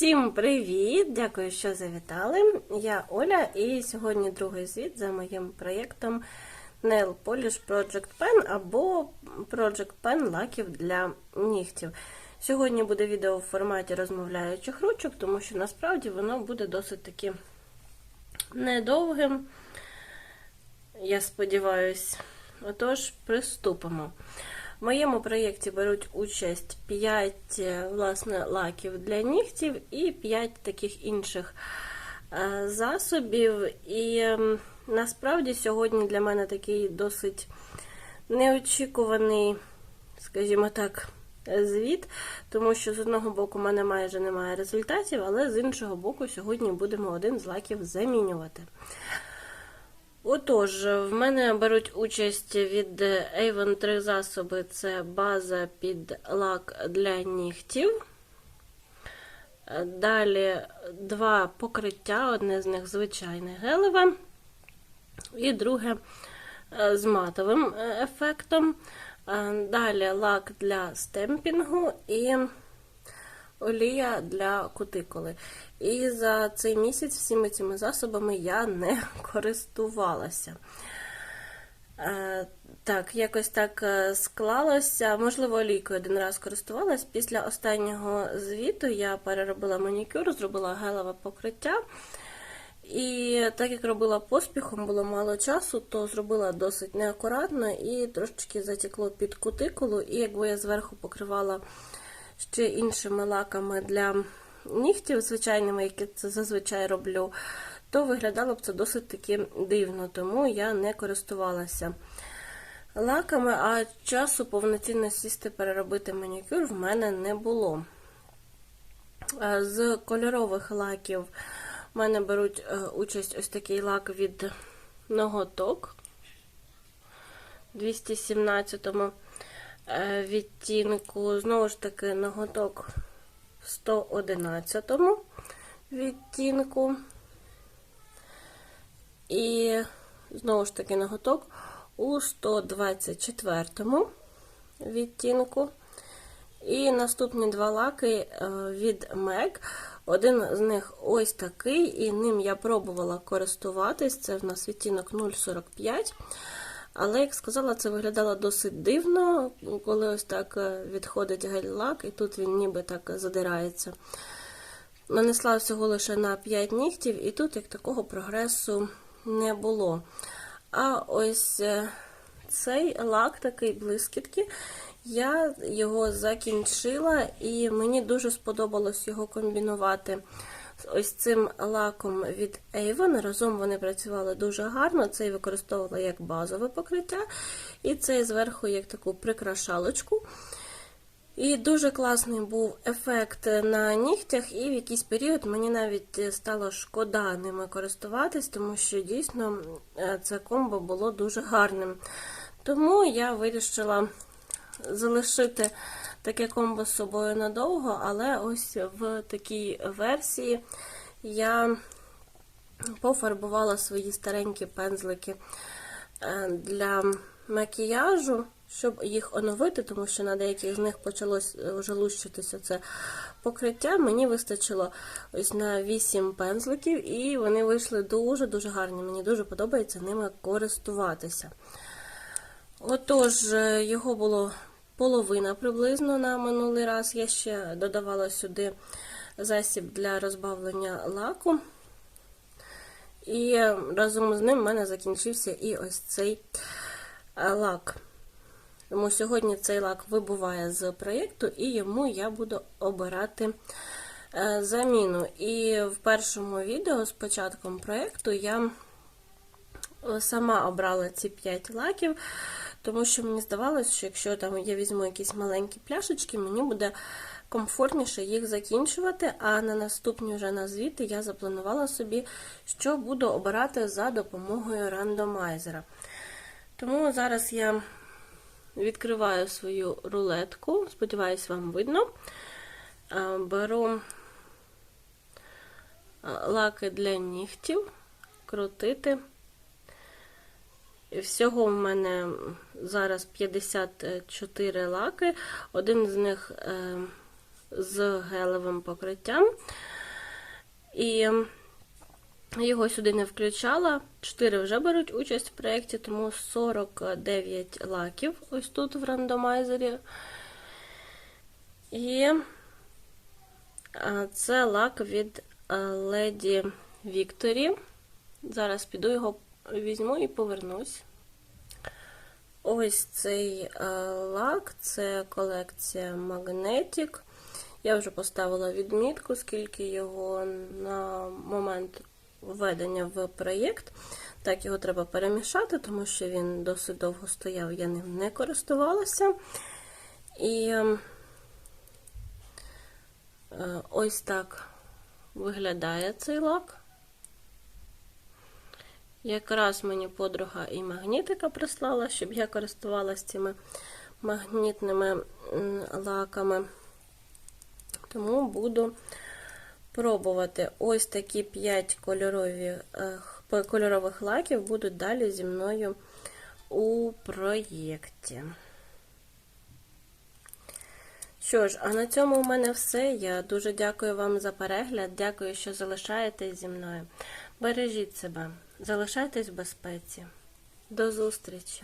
Всім привіт! Дякую, що завітали. Я Оля, і сьогодні другий звіт за моїм проєктом Nail Polish Project Pen або Project Pen лаків для нігтів. Сьогодні буде відео в форматі розмовляючих ручок, тому що насправді воно буде досить таки недовгим. Я сподіваюся. Отож, приступимо. В моєму проєкті беруть участь 5 власне, лаків для нігтів і 5 таких інших е, засобів. І ем, насправді сьогодні для мене такий досить неочікуваний, скажімо так, звіт, тому що з одного боку в мене майже немає результатів, але з іншого боку, сьогодні будемо один з лаків замінювати. Отож, в мене беруть участь від Avon три засоби: це база під лак для нігтів. Далі два покриття, одне з них звичайне гелеве, і друге з матовим ефектом. Далі лак для стемпінгу і олія для кутикули. І за цей місяць всіми цими засобами я не користувалася. Е, так, якось так склалося. Можливо, олійкою один раз користувалась. Після останнього звіту я переробила манікюр, зробила гелеве покриття. І так як робила поспіхом, було мало часу, то зробила досить неакуратно і трошечки затекло під кутикулу. І якби я зверху покривала ще іншими лаками для нігтів, звичайними, які це зазвичай роблю, то виглядало б це досить таки дивно, тому я не користувалася лаками, а часу повноцінно сісти переробити манікюр в мене не було. З кольорових лаків в мене беруть участь ось такий лак від ноготок 217-му відтінку, знову ж таки, ноготок в 111 відтінку. І, знову ж таки, ноготок у 124 відтінку. І наступні два лаки від MAC. Один з них ось такий, і ним я пробувала користуватись. Це в нас відтінок 0,45. Але, як сказала, це виглядало досить дивно, коли ось так відходить гель-лак, і тут він ніби так задирається. Нанесла всього лише на 5 нігтів, і тут як такого прогресу не було. А ось цей лак, такий блискітки, я його закінчила, і мені дуже сподобалось його комбінувати ось цим лаком від Avon. Разом вони працювали дуже гарно. Цей використовувала як базове покриття, і цей зверху як таку прикрашалочку. І дуже класний був ефект на нігтях, і в якийсь період мені навіть стало шкода ними користуватись, тому що дійсно це комбо було дуже гарним. Тому я вирішила залишити таке комбо з собою надовго, але ось в такій версії я пофарбувала свої старенькі пензлики для макіяжу, щоб їх оновити, тому що на деяких з них почалось вже лущитися це покриття. Мені вистачило ось на 8 пензликів, і вони вийшли дуже-дуже гарні. Мені дуже подобається ними користуватися. Отож, його було половина приблизно на минулий раз. Я ще додавала сюди засіб для розбавлення лаку. І разом з ним в мене закінчився і ось цей лак. Тому сьогодні цей лак вибуває з проєкту, і йому я буду обирати заміну. І в першому відео з початком проєкту я сама обрала ці 5 лаків, тому що мені здавалося, що якщо там я візьму якісь маленькі пляшечки, мені буде комфортніше їх закінчувати. А на наступні вже на звіти я запланувала собі, що буду обирати за допомогою рандомайзера. Тому зараз я відкриваю свою рулетку, сподіваюсь, вам видно. Беру лаки для нігтів, крутити. Всього в мене зараз 54 лаки, один з них з гелевим покриттям. І його сюди не включала. 4 вже беруть участь в проєкті, тому 49 лаків ось тут в рандомайзері. І це лак від а, леді Вікторі. Зараз піду його візьму і повернусь. Ось цей е, лак, це колекція Magnetic. Я вже поставила відмітку, скільки його на момент введення в проєкт. Так, його треба перемішати, тому що він досить довго стояв, я ним не користувалася. І е, ось так виглядає цей лак. Якраз мені подруга і магнітика прислала, щоб я користувалася цими магнітними лаками. Тому буду пробувати. Ось такі 5 кольорові, кольорових лаків будуть далі зі мною у проєкті. Що ж, а на цьому у мене все. Я дуже дякую вам за перегляд. Дякую, що залишаєтесь зі мною. Бережіть себе, залишайтесь в безпеці. До зустрічі!